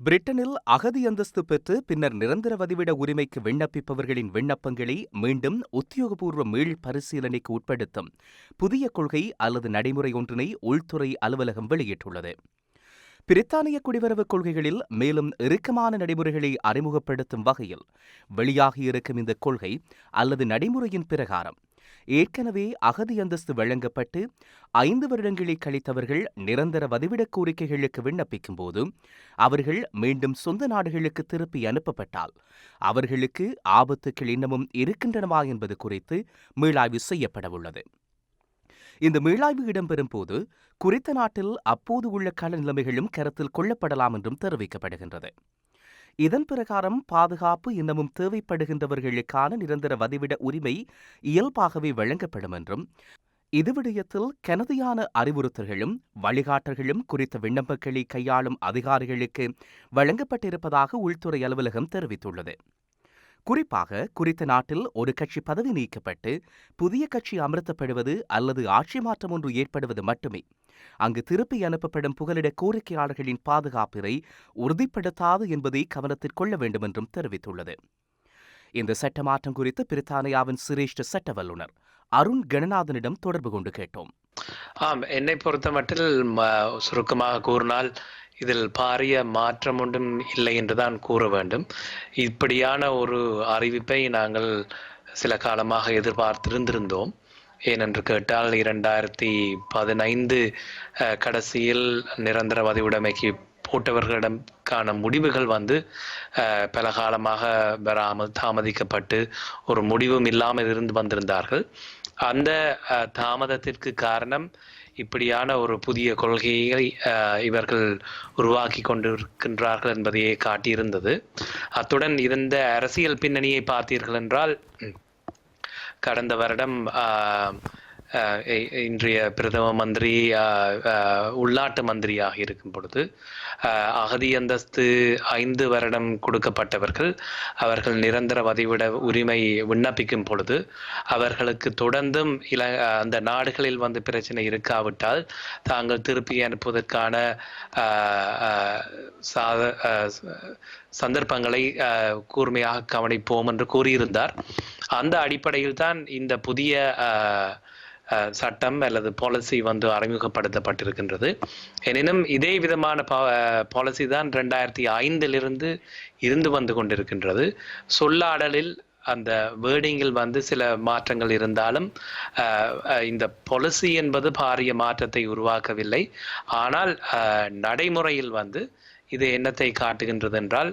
பிரிட்டனில் அகதி அந்தஸ்து பெற்று பின்னர் நிரந்தர வதிவிட உரிமைக்கு விண்ணப்பிப்பவர்களின் விண்ணப்பங்களை மீண்டும் உத்தியோகபூர்வ மீள் பரிசீலனைக்கு உட்படுத்தும் புதிய கொள்கை அல்லது நடைமுறை ஒன்றினை உள்துறை அலுவலகம் வெளியிட்டுள்ளது. பிரித்தானிய குடிவரவு கொள்கைகளில் மேலும் இறுக்கமான நடைமுறைகளை அறிமுகப்படுத்தும் வகையில் வெளியாகியிருக்கும் இந்த கொள்கை அல்லது நடைமுறையின் பிரகாரம் ஏற்கனவே அகதி அந்தஸ்து வழங்கப்பட்டு ஐந்து வருடங்களை கழித்தவர்கள் நிரந்தர வதிவிடக் கோரிக்கைகளுக்கு விண்ணப்பிக்கும் போது அவர்கள் மீண்டும் சொந்த நாடுகளுக்கு திருப்பி அனுப்பப்பட்டால் அவர்களுக்கு ஆபத்துக்கள் இன்னமும் இருக்கின்றனவா என்பது குறித்து மீளாய்வு செய்யப்படவுள்ளது. இந்த மீளாய்வு இடம்பெறும் போது குறித்த நாட்டில் அப்போது உள்ள கள நிலைமைகளும் கருத்தில் கொள்ளப்படலாம் என்றும் தெரிவிக்கப்படுகின்றது. இதன் பிரகாரம் பாதுகாப்பு இன்னமும் தேவைப்படுகின்றவர்களுக்கான நிரந்தர வதிவிட உரிமை இயல்பாகவே வழங்கப்படும் என்றும் இது விடயத்தில் கனதியான அறிவுறுத்தல்களும் வழிகாட்டல்களும் குறித்த விண்ணப்பங்களை கையாளும் அதிகாரிகளுக்கு வழங்கப்பட்டிருப்பதாக உள்துறை அலுவலகம் தெரிவித்துள்ளது. குறிப்பாக குறித்த நாட்டில் ஒரு கட்சி பதவி நீக்கப்பட்டு புதிய கட்சி அமர்த்தப்படுவது அல்லது ஆட்சி மாற்றம் ஒன்று ஏற்படுவது மட்டுமே. அங்கு திருப்பி அனுப்பப்படும் புகலிட கோரிக்கையாளர்களின் பாதுகாப்பினை உறுதிப்படுத்தாது என்பதை கவனத்தில் கொள்ள வேண்டும் என்றும் தெரிவித்துள்ளது. இந்த சட்ட மாற்றம் குறித்து பிரித்தானியாவின் சிரேஷ்ட சட்ட வல்லுநர் அருண் கணநாதனிடம் தொடர்பு கொண்டு கேட்டோம். ஆம் என்னை பொறுத்த மட்டில் சுருக்கமாக கூறினால் இதில் பாரிய மாற்றம் ஒன்றும் இல்லை என்றுதான் கூற வேண்டும். இப்படியான ஒரு அறிவிப்பை நாங்கள் சில காலமாக எதிர்பார்த்திருந்திருந்தோம். ஏனென்று கேட்டால் இரண்டாயிரத்தி பதினைந்து கடைசியில் நிரந்தர வதிவுடைமைக்கு போட்டவர்களிடம்கான முடிவுகள் வந்து பல காலமாக வராமல் தாமதிக்கப்பட்டு ஒரு முடிவும் இல்லாமல் இருந்து வந்திருந்தார்கள். அந்த தாமதத்திற்கு காரணம் இப்படியான ஒரு புதிய கொள்கையை இவர்கள் உருவாக்கி கொண்டிருக்கின்றார்கள் என்பதையே காட்டியிருந்தது. அத்துடன் இருந்த அரசியல் பின்னணியை பார்த்தீர்கள் என்றால் கடந்த வருடம் இன்றைய பிரதம மந்திரி உள்நாட்டு மந்திரியாக இருக்கும் பொழுது அகதி அந்தஸ்து ஐந்து வருடம் கொடுக்கப்பட்டவர்கள் அவர்கள் நிரந்தர வதிவிட உரிமை விண்ணப்பிக்கும் பொழுது அவர்களுக்கு தொடர்ந்தும் இல அந்த நாடுகளில் வந்து பிரச்சனை இருக்காவிட்டால் தாங்கள் திருப்பி அனுப்புவதற்கான சாத சந்தர்ப்பங்களை கூர்மையாக கவனிப்போம் என்று கூறியிருந்தார். அந்த அடிப்படையில் தான் இந்த புதிய சட்டம் அல்லது பாலிசி வந்து அறிமுகப்படுத்தப்பட்டிருக்கின்றது. எனினும் இதே விதமான பாலிசி தான் ரெண்டாயிரத்தி ஐந்திலிருந்து இருந்து வந்து கொண்டிருக்கின்றது. சொல்லாடலில் அந்த வேர்டிங்கில் வந்து சில மாற்றங்கள் இருந்தாலும் இந்த பாலிசி என்பது பாரிய மாற்றத்தை உருவாக்கவில்லை. ஆனால் நடைமுறையில் வந்து இது என்னத்தை காட்டுகின்றது என்றால்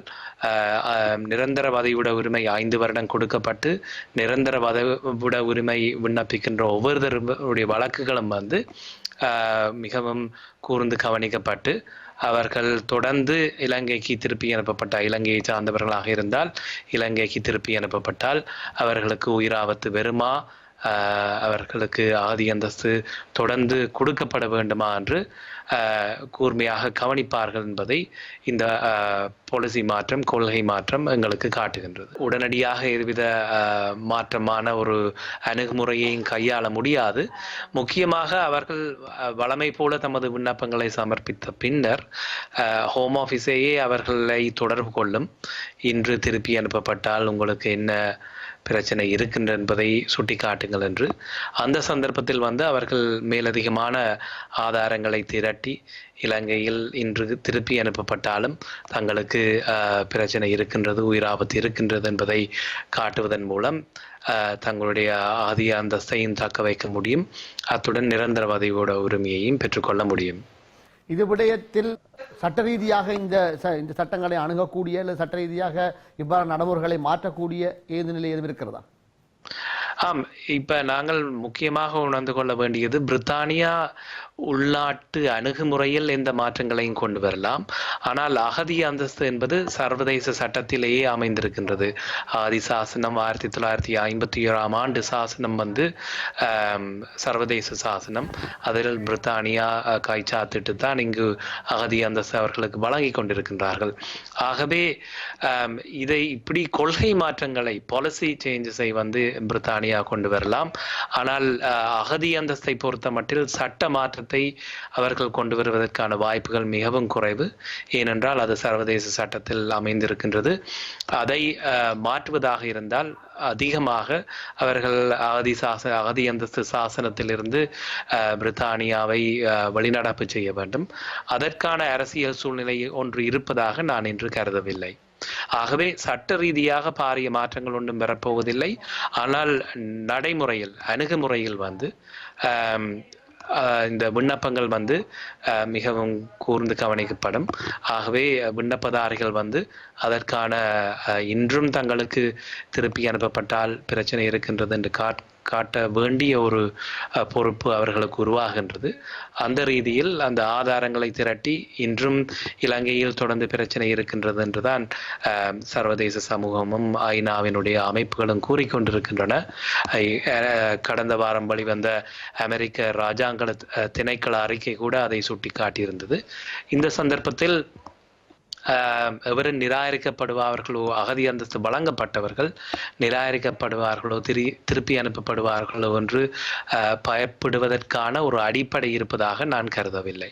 நிரந்தர வதைவிட உரிமை ஐந்து வருடம் கொடுக்கப்பட்டு நிரந்தர வதைவிட உரிமை விண்ணப்பிக்கின்ற ஒவ்வொருத்தருடைய வழக்குகளும் வந்து மிகவும் கூர்ந்து கவனிக்கப்பட்டு அவர்கள் தொடர்ந்து இலங்கைக்கு திருப்பி அனுப்பப்பட்ட இலங்கையை சார்ந்தவர்களாக இருந்தால் இலங்கைக்கு திருப்பி அனுப்பப்பட்டால் அவர்களுக்கு உயிராபத்து வெறுமா அவர்களுக்கு ஆதி அந்தஸ்து தொடர்ந்து கொடுக்கப்பட வேண்டுமா என்று கூர்மையாக கவனிப்பார்கள் என்பதை இந்த பாலிசி மாற்றம் கொள்கை மாற்றம் எங்களுக்கு காட்டுகின்றது. உடனடியாக எதுவித மாற்றமான ஒரு அணுகுமுறையையும் கையாள முடியாது. முக்கியமாக அவர்கள் வளமை போல தமது விண்ணப்பங்களை சமர்ப்பித்த பின்னர் ஹோம் ஆஃபீஸையே அவர்களை தொடர்பு கொள்ளும். இன்று திருப்பி அனுப்பப்பட்டால் உங்களுக்கு என்ன பிரச்சனை இருக்கின்ற என்பதை சுட்டிக்காட்டுங்கள் என்று. அந்த சந்தர்ப்பத்தில் வந்து அவர்கள் மேலதிகமான ஆதாரங்களை திரட்டி இலங்கையில் இன்று திருப்பி அனுப்பப்பட்டாலும் தங்களுக்கு பிரச்சனை இருக்கின்றது உயிராபத்து இருக்கின்றது என்பதை காட்டுவதன் மூலம் தங்களுடைய ஆதிய அந்தஸ்தையும் தக்க வைக்க முடியும். அத்துடன் நிரந்தர பதவியோட உரிமையையும் பெற்றுக்கொள்ள முடியும். இது விடயத்தில் சட்ட ரீதியாக இந்த இந்த சட்டங்களை அணுகக்கூடிய இல்லை சட்ட ரீதியாக இவ்வாறு நடைமுறைகளை மாற்றக்கூடிய ஏது நிலை எதுவும் இருக்கிறதா? ஆம் இப்ப நாங்கள் முக்கியமாக உணர்ந்து கொள்ள வேண்டியது பிரித்தானியா உள்நாட்டு அணுகுமுறையில் எந்த மாற்றங்களையும் கொண்டு வரலாம். ஆனால் அகதி அந்தஸ்து என்பது சர்வதேச சட்டத்திலேயே அமைந்திருக்கின்றது. ஆதி சாசனம் ஆயிரத்தி தொள்ளாயிரத்தி ஐம்பத்தி ஏழாம் ஆண்டு சாசனம் வந்து சர்வதேச சாசனம். அதில் பிரித்தானியா கைச்சாத்திட்டு தான் இங்கு அகதி அந்தஸ்து அவர்களுக்கு வழங்கி கொண்டிருக்கின்றார்கள். ஆகவே இதை இப்படி கொள்கை மாற்றங்களை பாலிசி சேஞ்சஸை வந்து பிரித்தானியா கொண்டு வரலாம். ஆனால் அகதி அந்தஸ்தை பொறுத்த மட்டில் சட்ட மாற்றத்தை அவர்கள் கொண்டு வருவதற்கான வாய்ப்புகள் மிகவும் குறைவு. ஏனென்றால் அது சர்வதேச சட்டத்தில் அமைந்திருக்கின்றது. அதை அஹ், மாற்றுவதாக இருந்தால் அதிகமாக அவர்கள் அகதி சாச அகதி அந்தஸ்து சாசனத்திலிருந்து அஹ், பிரித்தானியாவை அஹ், வெளிநடப்பு செய்ய வேண்டும். அதற்கான அரசியல் சூழ்நிலை ஒன்று இருப்பதாக நான் இன்று கருதவில்லை. ஆகவே சட்ட ரீதியாக பாரிய மாற்றங்கள் ஒன்றும் பெறப்போவதில்லை ஆனால் நடைமுறையில் அணுகுமுறையில் வந்து ஆஹ், இந்த விண்ணப்பங்கள் வந்து மிகவும் கூர்ந்து கவனிக்கப்படும். ஆகவே விண்ணப்பதாரிகள் வந்து அதற்கான இன்றும் தங்களுக்கு திருப்பி அனுப்பப்பட்டால் பிரச்சனை இருக்கின்றது என்று காட் காட்ட வேண்டிய ஒரு பொறுப்பு அவர்களுக்கு உருவாகின்றது. அந்த ரீதியில் அந்த ஆதாரங்களை திரட்டி இன்றும் இலங்கையில் தொடர்ந்து பிரச்சனை இருக்கின்றது என்றுதான் சர்வதேச சமூகமும் ஐநாவினுடைய அமைப்புகளும் கூறிக்கொண்டிருக்கின்றன. கடந்த வாரம் வெளிவந்த அமெரிக்க ராஜாங்க திணைக்கள அறிக்கை கூட அதை சுட்டி காட்டியிருந்தது இந்த சந்தர்ப்பத்தில் எவரும் நிராகரிக்கப்படுவார்களோ அகதி அந்தஸ்து வழங்கப்பட்டவர்கள் நிராகரிக்கப்படுவார்களோ திரு திருப்பி அனுப்பப்படுவார்களோ என்று பயப்படுவதற்கான ஒரு அடிப்படை இருப்பதாக நான் கருதவில்லை.